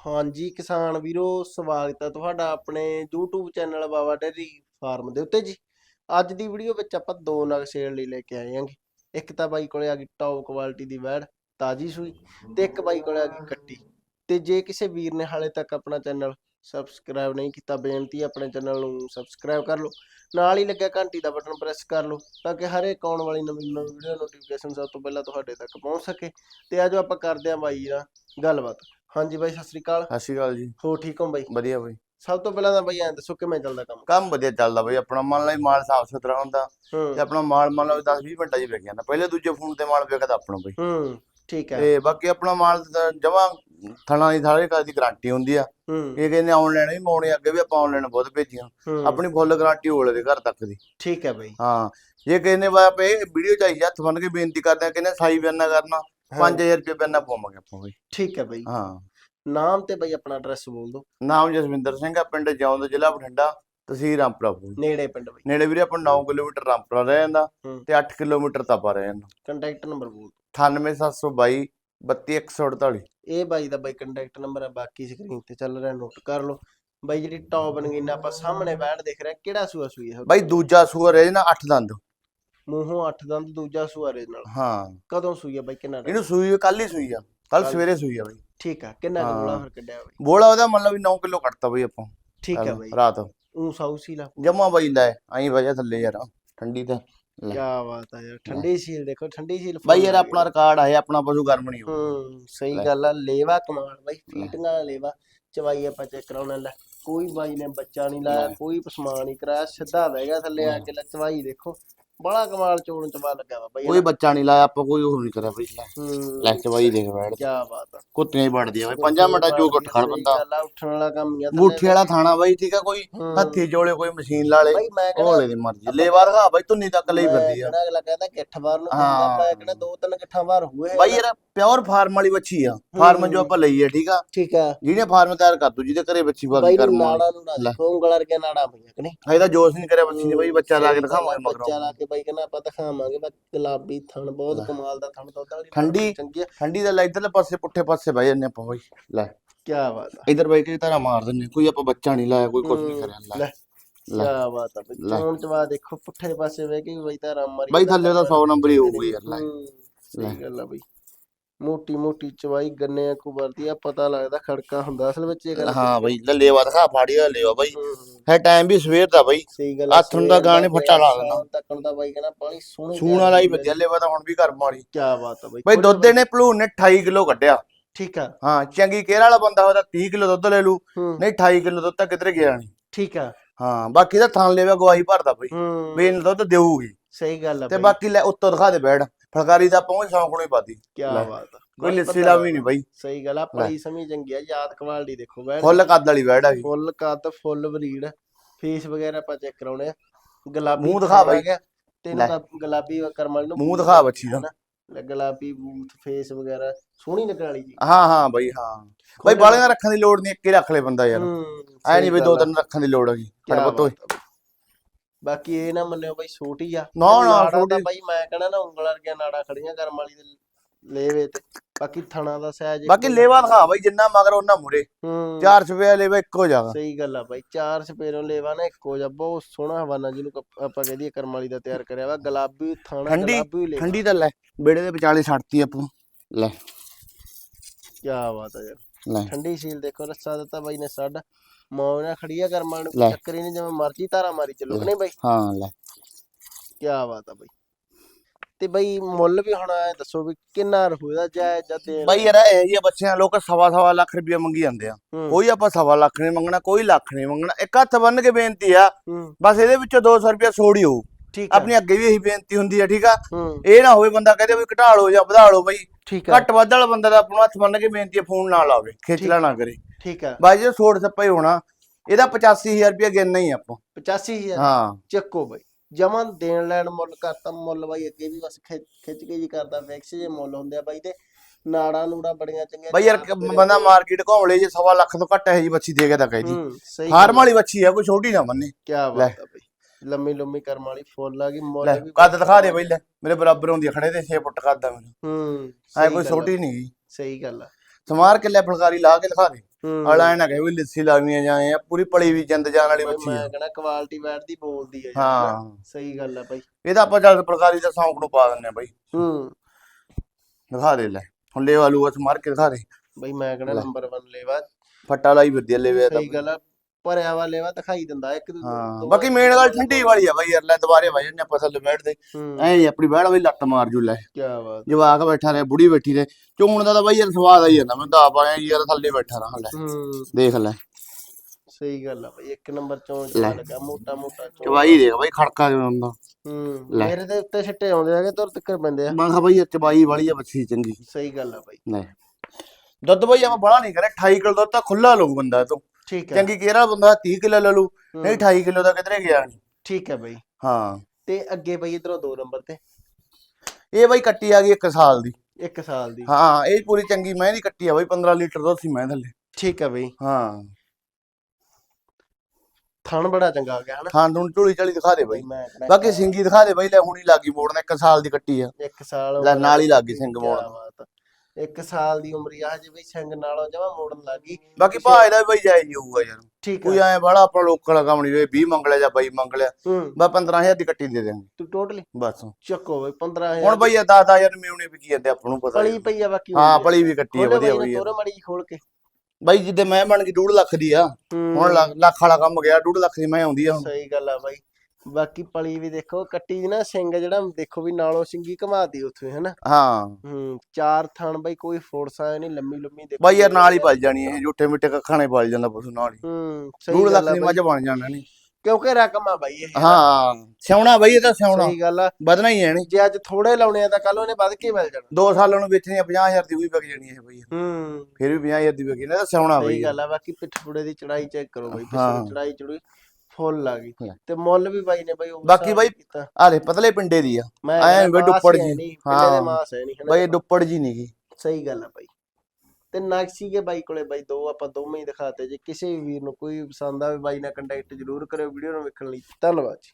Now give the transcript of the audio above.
ਹਾਂਜੀ, ਕਿਸਾਨ ਵੀਰੋ, ਸਵਾਗਤ ਹੈ ਤੁਹਾਡਾ ਆਪਣੇ YouTube channel Baba dairy farm ਦੇ ਉੱਤੇ ਜੀ। ਅੱਜ ਦੀ ਵੀਡੀਓ ਵਿੱਚ ਆਪਾਂ ਦੋ ਨਗ ਸੇਲ ਲਈ ਲੈ ਕੇ ਆਏ ਹਾਂਗੇ। ਇੱਕ ਤਾਂ ਬਾਈ ਕੋਲੇ ਆ ਗਈ ਟੌਪ ਕੁਆਲਿਟੀ ਦੀ ਵੈੜ, ਤਾਜੀ ਸੂਈ ਤੇ ਇੱਕ ਬਾਈ ਕੋਲੇ ਆ ਗਈ ਕੱਟੀ ਤੇ ਜੇ ਕਿਸੇ ਵੀਰ ਨੇ ਹਾਲੇ ਤੱਕ ਆਪਣਾ ਚੈਨਲ ਸਬਸਕ੍ਰਾਈਬ ਨਹੀਂ ਕੀਤਾ, ਬੇਨਤੀ ਆਪਣੇ ਚੈਨਲ ਨੂੰ ਸਬਸਕ੍ਰਾਈਬ ਕਰ ਲਓ। ਨਾਲ ਹੀ ਲੱਗਿਆ ਘੰਟੀ ਦਾ ਬਟਨ ਪ੍ਰੈਸ ਕਰ ਲਓ, ਤਾਂ ਕਿ ਹਰ ਇੱਕ ਆਉਣ ਵਾਲੀ ਨਵੀਂ ਨਵੀਂ ਵੀਡੀਓ ਨੋਟੀਫਿਕੇਸ਼ਨ ਸਭ ਤੋਂ ਪਹਿਲਾਂ ਤੁਹਾਡੇ ਤੱਕ ਪਹੁੰਚ ਸਕੇ। ਤੇ ਅੱਜ ਆਪਾਂ ਕਰਦੇ ਹਾਂ ਬਾਈ ਨਾਲ ਗੱਲਬਾਤ। ਹਾਂਜੀ ਬਾਈ ਸਤਿ ਸ੍ਰੀ ਅਕਾਲ। ਸਤਿ ਸ਼੍ਰੀ ਅਕਾਲ ਜੀ। ਹੋ ਠੀਕ ਹੋ ਬਾਈ? ਵਧੀਆ ਬਈ। ਸਭ ਤੋਂ ਪਹਿਲਾਂ ਤਾਂ ਬਾਈ ਐਂ ਦੱਸੋ ਕਿਵੇਂ ਚੱਲਦਾ ਕੰਮ? ਕੰਮ ਵਧੀਆ ਚੱਲਦਾ ਬਈ ਆਪਣਾ ਮੰਨ ਲਈ ਮਾਲ ਸਾਫ਼ ਸੁਥਰਾ ਹੁੰਦਾ ਹੂੰ। ਤੇ ਆਪਣਾ ਮਾਲ ਮੰਨ ਲਓ 10 20 ਮਿੰਟਾਂ 'ਚ ਵਿਕ ਜਾਂਦਾ। ਪਹਿਲੇ ਦੂਜੇ ਫੋਨ ਤੇ ਮਾਲ ਵਿਕਦਾ ਆਪਣਾ ਬਈ। ਹੂੰ ਠੀਕ ਹੈ। ਤੇ ਬਾਕੀ ਆਪਣਾ ਮਾਲ ਜਮਾ ਥਣਾ ਦੀ ਸਾਰੇ ਕਾਜ ਦੀ ਗਾਰੰਟੀ ਹੁੰਦੀ ਆ। ਹੂੰ। ਇਹ ਕਹਿੰਦੇ ਆਨਲਾਈਨ ਵੀ ਪਾਉਣੇ ਅੱਗੇ ਵੀ ਆਪਾਂ ਆਨਲਾਈਨ ਬਹੁਤ ਭੇਜੀਆਂ। ਹੂੰ। ਆਪਣੀ ਫੁੱਲ ਗਾਰੰਟੀ ਹੋਲੇ ਦੇ ਘਰ ਤੱਕ ਦੀ। ਠੀਕ ਹੈ ਬਾਈ। ਹਾਂ ਜੇ ਕਹਿੰਦੇ ਵਾ ਆਪੇ ਵੀਡੀਓ ਚਾਹੀਦੀ ਹੱਥ ਬੰਨ ਕੇ ਬੇਨਤੀ ਕਰਦੇ ਆ ਕਹਿੰਦੇ ਸਾਈ ਬਿਆਨਾ ਕਰਨਾ 5000 ਰੁਪਏ ਬਿਆਨਾ ਪਾਵਾਂਗੇ ਆਪਾਂ ਬਈ। ਠੀਕ ਹੈ ਬਾਈ। ਹਾਂ। ਨਾਮ ਤੇ ਬਾਈ ਆਪਣਾ ਐਡਰੈਸ ਬੋਲ ਦਿਓ। ਨਾਮ ਜਸਵਿੰਦਰ ਸਿੰਘ ਆ ਪਿੰਡ ਜੌਂਦ ਜ਼ਿਲ੍ਹਾ ਬਠਿੰਡਾ ਤਹਿਸੀਲ ਰਾਮਪੁਰਾ ਫੂਲ ਨੇੜੇ ਪਿੰਡ ਬਾਈ। ਨੇੜੇ ਵੀਰੇ ਆਪਾਂ 9 ਕਿਲੋਮੀਟਰ ਰਾਮਪੁਰਾ ਰਹਿ ਜਾਂਦਾ ਹੂੰ। ਤੇ 8 ਕਿਲੋਮੀਟਰ ਤਪਾ ਰਹਿ ਜਾਂਦਾ। ਕੰਟੈਕਟ ਨੰਬਰ ਬੋਲ ਦਿਓ। 98722 32148 ਇਹ ਬਾਈ ਦਾ ਬਾਈ ਕੰਟੈਕਟ ਨੰਬਰ ਹੈ ਬਾਕੀ ਸਕਰੀਨ ਤੇ ਚੱਲ ਰਿਹਾ ਨੋਟ ਕਰ ਲਓ। ਬਾਈ ਜਿਹੜੀ ਟੌਪ ਨਗੀਨਾ ਆਪਾਂ ਸਾਹਮਣੇ ਬੈਠ ਦੇਖ ਰਿਹਾ ਕਿਹੜਾ ਸੂਆ ਸੂਈ ਹੈ ਬਾਈ ਦੂਜਾ ਸੂਆ ਰਹਿ ਨਾ 8 ਦੰਦ। ਮੂੰਹੋਂ 8 ਦੰਦ ਦੂਜਾ ਸੂਆ ਰੇ ਨਾਲ ਹਾਂ। ਕਦੋਂ ਸੂਈ ਹੈ ਬਾਈ ਕਿੰਨਾ? ਇਹਨੂੰ ਸੂਈ ਕੱਲ ਹੀ ਸੂਈ ਆ। ਕੱਲ। ਸਵੇਰੇ ਸੂਈ ਆ ਬਾਈ। ਠੀਕ ਆ ਕਿੰਨਾ ਹਾਂ। ਡੋਲਾ ਫਿਰ ਕੱਢਿਆ ਬਾਈ? ਬੋਲਾ ਉਹਦਾ ਮਤਲਬ ਵੀ 9 ਕਿਲੋ ਕੱਟਤਾ ਬਾਈ ਆਪਾਂ। ਠੀਕ ਕੱਲ੍ਹ ਬਾਈ। ਰਾਤ। ਉਹ ਸਾਊਸੀ ਲਾ ਜਮਾ ਬਾਈ ਲੈ ਆਈ ਵਜਾ ਥੱਲੇ ਯਾਰ ਠੰਡੀ ਤਾਂ। ਕੀ ਬਾਤ ਹੈ ਯਾਰ ਠੰਡੀ ਸੀਲ ਦੇਖੋ ਠੰਡੀ ਸੀਲ ਬਾਈ ਯਾਰ ਆਪਣਾ ਰਿਕਾਰਡ ਆਇਆ ਆਪਣਾ ਪਸ਼ੂ ਗਰਮ ਨਹੀਂ ਹੋ ਹੂੰ ਸਹੀ ਲੈ। ਗੱਲ ਆ ਲੇਵਾ ਕਮਾਲ ਬਾਈ ਫੀਟਿੰਗ ਵਾਲਾ ਲੇਵਾ ਚਵਾਈ ਆਪਾਂ ਚੈੱਕ ਕਰਾਉਣਾ ਲੈ। ਕੋਈ ਬਾਈ ਨੇ ਬੱਚਾ ਨਹੀਂ ਲਾਇਆ ਲੈ। ਕੋਈ ਪਸਮਾਨ ਨਹੀਂ ਕਰਾਇਆ ਸਿੱਧਾ ਬਹਿ ਗਿਆ ਥੱਲੇ ਆ ਕੇ ਲੈ ਚਵਾਈ ਦੇਖੋ। ਬੜਾ ਕਮਾਲ ਚੋਣ ਚਵਾ ਲੱਗਾ ਵਾ ਬਾਈ ਕੋਈ ਬੱਚਾ ਨਹੀਂ ਲਾਇਆ ਆਪਾਂ ਕੋਈ ਉਹ ਨਹੀਂ ਕਰਿਆ ਬਾਈ ਲੈ। ਹੂੰ। ਲੈ ਚਵਾਈ ਦੇਖ ਬੈਠ। ਕੀ ਬਾਤ ਆ। ਕੁੱਤੀਆਂ ਹੀ ਵੜਦੀਆਂ ਬਾਈ। ਪੰਜਾਂ ਮਿੰਟਾਂ ਚੋਂ ਉੱਠ ਖੜ ਬੰਦਾ। ਗੱਲ ਆ, ਉੱਠਣ ਵਾਲਾ ਕੰਮ ਹੀ ਆ ਥੱਲੇ। ਬੂਠੇ ਵਾਲਾ ਥਾਣਾ ਬਾਈ ਠੀਕ ਆ ਕੋਈ। ਹੱਥੀ ਜੋਲੇ ਕੋਈ ਮਸ਼ੀਨ ਲਾ ਲੇ। ਬਾਈ ਮੈਂ ਹੋਲੇ ਦੀ ਮਰਜ਼ੀ। ਲੇਵਾ ਰਗਾ ਬਾਈ ਤੁੰਨੀ ਤੱਕ ਲਈ ਮੈਂ ਫਿਰਦੀ ਆ। ਕਹਿੰਦਾ ਅਗਲਾ ਕਹਿੰਦਾ ਗਿੱਠ ਬਾਰ ਨੂੰ ਹਾਂ। ਕਹਿੰਦਾ ਮੈਂ ਦੋ ਤਿੰਨ ਗਿੱਠਾਂ ਬਾਰ ਹੋਏ ਬਾਈ ਯਾਰ ਪਿਓਰ ਫਾਰਮ ਵਾਲੀ ਬੱਚੀ ਆ। ਫਾਰਮ ਜੋ ਆਪਾਂ ਲਈ ਆ ਠੀਕ ਆ। ਠੀਕ ਆ। ਜਿਹਨੇ ਫਾਰਮ ਤਿਆਰ ਕਰ ਦੂ ਜਿਹਦੇ ਘਰੇ ਬੱਚੀ ਬਾਈ ਬਾਗੀ ਨੂੰ ਕਰਮ ਨਾੜਾ ਨੂੰ ਨਾ ਲੈ। ਦੇਖੋ ਉਂਗਲ ਵਰਗੇ ਨਾੜਾ ਪਈਆਂ ਕਿ ਨਹੀਂ? ਇਹਦਾ ਜੋਸ਼ ਨਹੀਂ ਕਰਿਆ ਬੱਚੀ ਨੇ ਬਾਈ ਬੱਚਾ ਲਾ ਕੇ ਦਿਖਾਵਾਂਗੇ ਬੱਚਾ ਮਗਰੋਂ। ਲਾ ਕੇ ਬਾਈ ਕਹਿੰਦਾ ਆਪਾਂ ਦਿਖਾਵਾਂਗੇ ਬਸ ਗੁਲਾਬੀ ਥਣ ਬਹੁਤ। ਕਮਾਲ ਦਾ ਥਣ ਦੁੱਧ ਵਾਲੀ ਠੰਡੀ ਚੰਗੀ ਆ ਠੰਡੀ ਦਾ ਲੈ ਇਧਰਲੇ ਪਾਸੇ ਪੁੱਠੇ ਪਾਸੇ ਬਹਿ ਜੰਨੇ ਆਪਾਂ ਬਾਈ ਲੈ ਕੀ ਬਾਤ ਆ ਇਧਰ ਬਾਈ ਕਿ ਤਾਰਾ ਮਾਰ ਦਿੰਨੇ ਕੋਈ ਆਪਾਂ ਬੱਚਾ ਨਹੀਂ ਲਾਇਆ ਕੋਈ ਕੁਝ ਨਹੀਂ ਕਰਿਆ ਲੈ। ਕੀ ਬਾਤ ਆ ਬਈ। ਚੋਣ ਚਵਾ ਦੇਖੋ ਪੁੱਠੇ ਪਾਸੇ ਵੇ ਕੇ ਬਾਈ ਰਾਮ ਮਾਰੀ ਬਾਈ ਥੱਲੇ ਦਾ 100 ਨੰਬਰ ਹੀ ਹੋਊਗੀ ਯਾਰ ਲੈ। ਸਹੀ ਗੱਲ ਆ ਬਈ ਮੋਟੀ ਮੋਟੀ ਚਵਾਈ ਗੰਨੇ ਆ ਕੁਬਰਦੀ ਆ ਪਤਾ ਲੱਗਦਾ ਖੜਕਾ ਹੁੰਦਾ। ਅਸਲ ਵਿੱਚ ਇਹ ਗੱਲ ਹਾਂ ਬਾਈ ਲੈ ਲੇਵਾ ਦਿਖਾ ਫਾੜੀਆ ਲੇਵਾ ਬਾਈ। ਹੂੰ, ਟਾਈਮ ਵੀ ਸਵੇਰ ਦਾ ਬਾਈ। ਸਹੀ ਗੱਲ ਹੱਥ ਨੂੰ ਤਾਂ ਗਾਣੇ ਫੱਟਾ ਲਾ ਦੇਣਾ। ਸ਼ਾਮ ਤੱਕ ਨੂੰ ਤਾਂ ਬਾਈ ਕਹਿੰਦਾ ਪਾਣੀ ਸੋਹਣੀ ਸੂਣ ਵਾਲਾ ਹੀ ਵਧੀਆ ਲੇਵਾ ਤਾਂ ਹੁਣ ਵੀ ਘਰ ਮਾਰੀ ਕੀ ਬਾਤ ਆ ਬਈ ਬਾਈ ਦੁੱਧ ਨੇ ਭਲੂਣ ਨੇ 28 ਕਿਲੋ ਕੱਢਿਆ। ਠੀਕ ਆ। ਹਾਂ ਚੰਗੀ ਕੇਰ ਵਾਲਾ ਬੰਦਾ ਉਹਦਾ 30 ਕਿਲੋ ਦੁੱਧ ਲੈ ਲੂ ਨਹੀਂ 28 ਕਿਲੋ ਦੁੱਧ ਤਾਂ ਕਿਧਰੇ ਗਿਆ ਨਹੀਂ। ਠੀਕ ਆ। ਹਾਂ ਬਾਕੀ ਦਾ ਥਾਂ ਲੈਵਾ ਗਵਾਹੀ ਭਰਦਾ ਬਈ। ਵੀ ਇਹਨੂੰ ਦੁੱਧ ਦੇਊਗੀ। ਸਹੀ ਗੱਲ ਆ ਤੇ ਬਾਕੀ ਲੈ ਉੱਤੋਂ ਦਿਖਾ ਦੇ ਬੈੜ ਫਲਕਾਰੀ ਦਾ ਪਹੁੰਚ ਸੌਂਕਣੋਂ ਹੀ ਪਾਦੀ ਕੀ। ਬਾਤ ਆ। ਕੋਈ ਲੱਸੀ ਲਾ ਵੀ ਨਹੀਂ ਬਈ। ਸਹੀ ਗੱਲ ਆ ਪੜੀ ਸਮੀ ਚੰਗੀ ਆ ਯਾਦ ਕਵਾਲਟੀ ਦੇਖੋ ਬੈਠ ਫੁੱਲ ਕੱਦ ਵਾਲੀ ਬੈੜ ਆ ਗਈ ਫੁੱਲ ਕੱਦ ਫੁੱਲ ਬਰੀਡ ਫੇਸ ਵਗੈਰਾ ਆਪਾਂ ਚੈੱਕ ਕਰਾਉਣੇ ਆ। ਗੁਲਾਬੀ ਮੂੰਹ ਦਿਖਾ ਬਾਈ। ਤੈਨੂੰ। ਤਾਂ ਗੁਲਾਬੀ ਕਰਮਲ ਨੂੰ ਮੂੰਹ ਦਿਖਾ ਬੱਚੀ ਦਾ। ਗੁਲਾਬੀ ਬੂਥ ਫੇਸ ਵਗੈਰਾ ਸੋਹਣੀ ਲੱਗਣ ਵਾਲੀ ਜੀ। ਹਾਂ ਹਾਂ ਬਈ ਹਾਂ। ਬਈ ਬਾਲਿਆਂ ਰੱਖਣ ਦੀ ਲੋੜ ਨਹੀਂ ਇੱਕੇ ਰੱਖ ਲੈ ਬੰਦਾ ਯਾਰ। ਹੂੰ, ਐ ਨਹੀਂ ਬਈ ਦੋ। ਤਿੰਨ ਰੱਖਣ ਦੀ ਲੋੜ ਹੈਗੀ। ਪੁੱਤ ਓਏ। ਬਾਕੀ ਇਹ ਨਾ ਮੰਨਿਓ ਬਾਈ ਛੋਟੀ ਆ। ਨਾ, ਨਾ, ਛੋਟੀ। ਬਾਈ ਮੈਂ ਕਹਣਾ ਨਾ ਉਂਗਲ ਵਰਗੀਆਂ ਨਾੜਾ ਖੜੀਆਂ ਕਰਮ ਵਾਲੀ ਦੇ ਲੇਵੇ ਤੇ। ਬਾਕੀ ਥਣਾ ਦਾ ਸਾਈਜ਼ ਬਾਕੀ ਲੇਵਾ ਦਿਖਾ ਬਈ ਜਿੰਨਾ ਮਗਰ ਉਹਨਾਂ ਮੁਰੇ। ਹੂੰ। ਚਾਰ ਸਵੇਆ ਲੇਵਾ ਇੱਕੋ ਜਾਗਾ ਸਹੀ ਗੱਲ ਆ ਬਾਈ ਚਾਰ ਸਪੇਰੋਂ ਲੇਵਾ ਨਾ ਇੱਕੋ ਜਿਹਾ। ਬਹੁਤ ਸੋਹਣਾ ਹਵਾਨਾ ਜਿਹਨੂੰ ਆਪਾਂ ਕਹਿ ਦਈਏ ਕਰਮ ਵਾਲੀ ਦਾ ਤਿਆਰ ਕਰਿਆ ਵਾ। ਗੁਲਾਬੀ ਥਾਣਾ ਗੁਲਾਬੀ ਲੇਵਾ। ਠੰਡੀ ਤਾਂ ਲੈ ਬੇੜੇ ਦੇ ਵਿਚਾਲੇ ਛੱਡਤੀ ਆਪਾਂ। ਲੈ। ਕੀ ਬਾਤ ਆ ਯਾਰ। ਠੰਡੀ ਸੀਲ ਦੇਖੋ ਰੱਸਾ ਦਿੱਤਾ ਬਾਈ ਨੇ ਸੱਡ। ਮੌਜ ਨਾਲ ਖੜੀ ਆ ਕਰਮਾਂ ਨੂੰ ਲੈ। ਚੱਕਰ ਹੀ ਨਹੀਂ ਜਿਵੇਂ ਮਰਜ਼ੀ ਧਾਰਾ ਮਾਰੀ ਚੱਲੋ ਕਿ। ਨਹੀਂ ਬਾਈ? ਹਾਂ ਲੈ। ਕੀ ਬਾਤ ਆ ਬਾਈ। ਤੇ ਬਾਈ ਮੁੱਲ ਵੀ ਹੁਣ ਐ ਦੱਸੋ ਵੀ ਕਿੰਨਾ ਰਹੂ ਇਹਦਾ ਜਾਇਜ਼ ਜਾਂ ਦੇਣ ਬਈ ਯਾਰ ਇਹ ਬੱਚਿਆਂ ਲੋਕ ਸਵਾ ਸਵਾ ਲੱਖ ਰੁਪਏ ਮੰਗੀ ਜਾਂਦੇ ਆ। ਹੂੰ, ਕੋਈ ਆਪਾਂ ਸਵਾ ਲੱਖ ਨਹੀਂ ਮੰਗਣਾ ਕੋਈ ਲੱਖ ਨਹੀਂ ਮੰਗਣਾ। ਇੱਕ ਹੱਥ ਬੰਨ ਕੇ ਬੇਨਤੀ ਆ ਹੂੰ। ਬਸ ਇਹਦੇ ਵਿੱਚੋਂ 200 ਰੁਪਏ ਛੋੜੀ ਹੋਊ ਠੀਕ ਆਪਣੀ ਅੱਗੇ ਵੀ ਇਹੀ ਬੇਨਤੀ ਹੁੰਦੀ ਆ ਠੀਕ ਆ? ਹੂੰ। ਇਹ ਨਾ ਹੋਵੇ ਬੰਦਾ ਕਹਦੇ ਵੀ ਘਟਾ ਲਓ ਜਾਂ ਵਧਾ ਲਓ ਬਈ। ਠੀਕ ਘੱਟ ਵੱਧ ਵਾਲਾ ਬੰਦਾ ਤਾਂ ਆਪਣਾ ਹੱਥ ਬੰਨ ਕੇ ਬੇਨਤੀ ਫੋਨ ਨਾ ਲਾਵੇ ਖੇਚਲਾ ਨਾ ਕਰੇ। ਠੀਕ ਆ। ਬਾਈ ਜੇ ਛੋੜ ਸੱਪਾ ਹੀ ਹੋਣਾ। ਇਹਦਾ 85000 ਰੁਪਏ ਗਿਣਨਾ ਹੀ ਆਪਾਂ। 85000 ਹਾਂ। ਚੱਕੋ ਬਾਈ। ਜਮਾਂ ਦੇਣ ਲੈਣ ਮੁੱਲ ਕਰਤਾ ਮੁੱਲ ਬਾਈ ਅੱਗੇ ਵੀ ਬਸ ਖਿੱਚ ਖਿੱਚ ਕੇ ਜੀ ਕਰਦਾ ਫਿਕਸ ਜੇ ਮੁੱਲ ਹੁੰਦੇ ਆ ਬਾਈ ਤੇ। ਨਾੜਾਂ ਨੂੜਾਂ ਬੜੀਆਂ ਚੰਗੀਆਂ ਬਈ ਯਾਰ ਕ- ਬੰਦਾ ਮਾਰਕੀਟ ਘੁੰਮ ਲੇ ਜੇ ਸਵਾ ਲੱਖ ਤੋਂ ਘੱਟ ਹੈ ਜੀ ਬੱਚੀ ਦੇ ਕੇ ਤਾਂ ਕਹਿਦੀ ਹੂੰ ਸਹੀ ਫਾਰਮ ਵਾਲੀ ਬੱਚੀ ਆ ਕੋਈ ਛੋਟੀ ਨਾ ਮੰਨੇ। ਕੀ ਬਾਤ ਬਾਈ ਲੰਮੀ ਲੰਮੀ ਕਰਮ ਵਾਲੀ ਫੁੱਲ ਆ ਗਈ ਮੁੱਲ ਲੈ ਵੀ ਕੱਦ ਦਿਖਾ ਦੇ ਬਈ ਲੈ ਮੇਰੇ ਬਰਾਬਰ ਹੁੰਦੀ ਆ, ਖੜੇ ਤੇ 6 ਫੁੱਟ ਕੱਦ ਆ ਮੈਨੂੰ ਹੂੰ ਐ ਸਹੀ ਕੋਈ ਗੱਲ ਆ, ਛੋਟੀ ਨਹੀਂ ਗਈ। ਸਹੀ ਗੱਲ ਆ। ਸਮਾਰ ਕੇ ਲੈ ਫੁਲਕਾਰੀ ਲਾ ਕੇ ਦਿਖਾ ਦੇ। ਹੂੰ। ਅਲਾ ਨਾ ਕਹੇ ਵੀ ਲੱਸੀ ਜਾਏ ਆ ਪੂਰੀ ਪਲੀ ਵੀ ਜਿੰਦ ਜਾਨ ਵਾਲੀ ਬੱਚੀ ਮੈਂ ਆ। ਕਹਣਾ ਕੁਆਲਿਟੀ ਬੈਠ ਦੀ ਬੋਲਦੀ ਹੈ ਹਾਂ। ਸਹੀ ਗੱਲ ਆ ਬਾਈ। ਇਹਦਾ ਆਪਾਂ ਚੱਲ ਪ੍ਰਕਾਰੀ ਦਾ ਸੌਂਕ ਨੂੰ ਪਾ ਦਿੰਨੇ ਆ ਬਾਈ। ਹੂੰ। ਦਿਖਾ ਦੇ ਲੈ ਹੁਣ ਲੈ ਵਾਲੂ ਉਸ ਮਾਰ ਕੇ ਦਿਖਾ ਦੇ। ਬਈ ਮੈਂ ਕਹਣਾ ਲੈ। ਨੰਬਰ 1 ਲੈਵਾ। ਫੱਟਾ ਲਾਈ ਵਧੀਆ ਲੈਵੇ ਤਾਂ ਸਹੀ ਗੱਲ ਆ। ਭਰਿਆ ਵਾ ਲੈਵਾ ਦਿਖਾਈ ਦਿੰਦਾ ਇੱਕ ਦੂ- ਹਾਂ ਦੋ ਬਾਕੀ ਮੇਨ ਗੱਲ ਠੰਡੀ ਵਾਲੀ ਆ ਬਾਈ ਯਾਰ ਲੈ ਦੁਬਾਰੇ ਵਾਜਣ ਨੇ ਫਸਲ ਬੈਠਦੇ। ਹੂੰ। ਐ ਆਪਣੀ ਬੈੜ ਬਈ ਲੱਤ ਮਾਰ ਜੂ ਲੈ। ਕੀ ਬਾਤ। ਜਵਾਕ ਬੈਠਾ ਰਹੇ ਬੁੜੀ ਬੈਠੀ ਰਹੇ। ਚੋਣ ਦਾ ਤਾਂ ਬਾਈ ਯਾਰ ਸਵਾਦ ਆਈ ਜਾਂਦਾ ਮੈਂ ਤਾਂ ਆਪ ਆਇਆ ਯਾਰ ਥੱਲੇ ਬੈਠਾ ਰਹਾ ਲੈ। ਹੂੰ। ਦੇਖ ਲੈ। ਸਹੀ ਗੱਲ ਆ ਬਈ ਇੱਕ ਨੰਬਰ ਚੋਂ ਲੈ। ਲੱਗਾ ਮੋਟਾ ਮੋਟਾ ਚੋਂ ਚਵਾਈ ਦੇਖ ਬਾਈ ਖੜਕਾ ਕਿਵੇਂ ਹੁੰਦਾ। ਹੂੰ ਲੈ। ਮੇਰੇ ਦੇ ਉੱਤੇ ਛਿੱਟੇ ਆਉਂਦੇ ਆਗੇ ਤੁਰ ਤੱਕਰ ਪੈਂਦੇ ਆ। ਮੈਂ ਕਿਹਾ ਬਾਈ ਇਹ ਚਵਾਈ ਵਾਲੀ ਆ ਬੱਚੀ ਚੰਗੀ। ਸਹੀ ਗੱਲ ਆ ਬਾਈ। ਲੈ। ਦੁੱਧ ਬਾਈ ਆਪਾਂ ਬੜਾ ਨਹੀਂ ਕਰੇ 28 ਕਿਲੋ ਦੁੱਧ ਤਾਂ ਖੁੱਲਾ ਲਊ ਬੰਦਾ ਤੋਂ। ਠੀਕ ਹੈ। ਚੰਗੀ ਕੇਰਾ ਬੰਦਾ 30 ਕਿਲੋ ਲੈ ਲੂ ਨਹੀਂ 28 ਕਿਲੋ ਦਾ ਕਿਧਰੇ ਗਿਆ ਨਹੀਂ। ਠੀਕ ਹੈ ਬਾਈ। ਹਾਂ। ਤੇ ਅੱਗੇ ਬਈ ਇਧਰੋਂ ਦੋ ਨੰਬਰ ਤੇ। ਇਹ ਬਾਈ ਕੱਟੀ ਆ ਗਈ 1 ਸਾਲ ਦੀ। 1 ਸਾਲ ਦੀ। ਹਾਂ ਇਹ ਪੂਰੀ ਚੰਗੀ ਮੈਂ ਦੀ ਕੱਟੀ ਆ ਬਾਈ 15 ਲੀਟਰ ਦੁੱਧ ਸੀ ਮੈਂ ਥੱਲੇ। ਠੀਕ ਹੈ ਬਈ। ਹਾਂ। ਥਣ ਬੜਾ ਚੰਗਾ ਆ ਗਿਆ ਹਨਾ? ਹਾਂ ਤੂੰ ਝੋਲੀ ਝਾਲੀ ਦਿਖਾ ਦੇ ਬਾਈ। ਬਾਕੀ ਸਿੰਗੀ ਦਿਖਾ ਦੇ ਬਾਈ ਲੈ ਹੁਣੀ ਲੱਗੀ ਮੋੜਨ 1 ਸਾਲ ਦੀ ਕੱਟੀ ਆ। ਇੱਕ ਸਾਲ ਲੈ ਨਾਲ ਹੀ ਲੱਗ ਸਿੰਘ ਕਿਆ ਮੋੜਨ। ਬਾਤ ਆ। ਇੱਕ ਸਾਲ ਦੀ ਉਮਰ ਆ ਜੇ ਬਈ ਸਿੰਘ ਨਾਲੋਂ ਜਮਾ ਮੋੜਨ ਲੱਗੀ ਬਾਕੀ ਭਾਅ ਇਹਦਾ ਵੀ ਬਾਈ ਜਾਇਜ਼ ਹੀ ਹੋਊਗਾ ਯਾਰ। ਠੀਕ ਕੋਈ ਹੈ ਐ ਬੜਾ ਆਪਣਾ ਲੋਕਾਂ ਦਾ ਕੰਮ ਨਹੀਂ ਵੇ 20 ਮੰਗ ਲਿਆ ਜਾਂ ਬਾਈ ਮੰਗ ਲਿਆ ਹੂੰ। ਬਾ 15000 ਦੀ ਕੱਟੀ ਦੇ ਦੇਵਾਂਗੇ ਤੂੰ ਟੋਟਲੀ? ਬਸ। ਚੱਕੋ ਬਈ 15000 ਹੁਣ ਬਈ ਇਹ 10000 ਮੇਉਣੇ ਵੀ ਕੀ ਜਾਂਦੇ ਆਪਾਂ ਨੂੰ ਪਤਾ ਪਲੀ ਹੀ ਆ। ਪਈ ਆ ਬਾਕੀ ਹਾਂ ਪਲੀ ਵੀ ਕੱਟੀ ਆ ਵਧੀਆ ਵਧੀਆ। ਤੋਰੇ ਮੜੀ ਖੋਲ ਕੇ। ਬਾਈ ਜਿੱਦੇ ਮੈਂ ਬਣ ਗਈ 2 ਲੱਖ ਦੀ ਆ। ਹੂੰ, ਹੁਣ ਲੱਖ- ਲੱਖ ਵਾਲਾ ਕੰਮ ਗਿਆ 2 ਲੱਖ ਦੀ ਮੈਂ ਆਉਂਦੀ ਆ ਹੁਣ। ਸਹੀ ਗੱਲ ਆ ਬਾਈ। ਬਾਕੀ ਪਲੀ ਵੀ ਦੇਖੋ ਕੱਟੀ ਦੀ ਨਾ ਸਿੰਘ ਜਿਹੜਾ ਦੇਖੋ ਵੀ ਨਾਲੋਂ ਸਿੰਗੀ ਘਮਾਤੀ ਉੱਥੇ ਹਨਾ? ਹਾਂ। ਹੂੰ ਚਾਰ ਥਣ ਬਾਈ ਕੋਈ ਫੋਰਸ ਆਇਆ ਨਹੀਂ ਲੰਮੀ ਲੰਮੀ ਦੇਖੋ। ਬਾਈ ਯਾਰ ਨਾਲ ਹੀ ਪਲ ਜਾਣੀ ਇਹ ਝੂਠੇ ਮਿੱਟੇ ਕੱਖਾਂ ਨੇ ਪਲ ਜਾਂਦਾ ਪਸ਼ੂ ਨਾਲ ਹੀ। ਹੂੰ 2 ਸਹੀ ਲੱਖ ਗੱਲ ਆ ਦੀ ਮੱਝ ਬਣ ਜਾਣਾ ਨਹੀਂ। ਕਿਉਂਕਿ ਰਕਮ ਆ ਬਾਈ ਇਹ ਹਾਂ ਸਿਆਉਣਾ ਬਾਈ ਇਹ ਤਾਂ ਸਿਆਉਣਾ ਸਹੀ ਗੱਲ ਆ। ਵਧਣਾ ਹੀ ਹੈ ਜੇ ਅੱਜ ਥੋੜੇ ਲਾਉਣੇ ਆ ਤਾਂ ਕੱਲ ਉਹਨੇ ਵੱਧ ਕੇ ਮਿਲ ਜਾਣਾ। 2 ਸਾਲਾਂ ਨੂੰ ਵੇਚਣੀ ਆ 50000 ਦੀ ਵੀ ਵਿਕ ਜਾਣੀ ਇਹ ਬਾਈ। ਹੂੰ। ਫਿਰ ਵੀ 50000 ਦੀ ਵਿਕੀ ਨਾ ਸਿਆਉਣਾ ਸਹੀ ਬਾਈ ਗੱਲ ਆ ਬਾਕੀ ਪਿੱਠ ਪੁੜੇ ਦੀ ਚੜਾਈ ਚੈੱਕ ਕਰੋ ਬਾਈ। ਪਿੱਛੇ ਚੜਾਈ ਚੜੂਈ। ਫੁੱਲ ਆ ਗਈ। ਤੇ ਮੁੱਲ ਵੀ ਬਾਈ ਨੇ ਬਾਈ ਉਹ ਬਾਕੀ ਹਿਸਾਬ ਬਾਈ ਕੀਤਾ। ਆਲੇ ਪਤਲੇ ਪਿੰਡੇ ਦੀ ਆ ਮੈਂ ਐਂ ਵੀ ਡੁੱਪੜ ਹੈ ਜੀ। ਹਾਂ। ਮਾਸ ਹੈ ਨਹੀਂ ਹਨਾ ਬਾਈ ਇਹ ਡੁੱਪੜ ਜੀ ਨਹੀਂ ਗੀ ਸਹੀ ਗੱਲ ਆ ਬਾਈ ਤੇ ਨਕਸ਼ੀ ਕੇ ਬਾਈ ਕੋਲੇ ਬਾਈ ਦੋ ਆਪਾਂ ਦੋਵੇਂ ਹੀ ਦਿਖਾਤੇ ਜੇ ਕਿਸੇ ਵੀ ਵੀਰ ਨੂੰ ਕੋਈ ਵੀ ਪਸੰਦ ਆਵੇ ਬਾਈ ਨਾਲ ਕੰਟੈਕਟ ਜ਼ਰੂਰ ਕਰਿਓ ਵੀਡੀਓ ਨੂੰ ਵੇਖਣ ਲਈ ਧੰਨਵਾਦ ਜੀ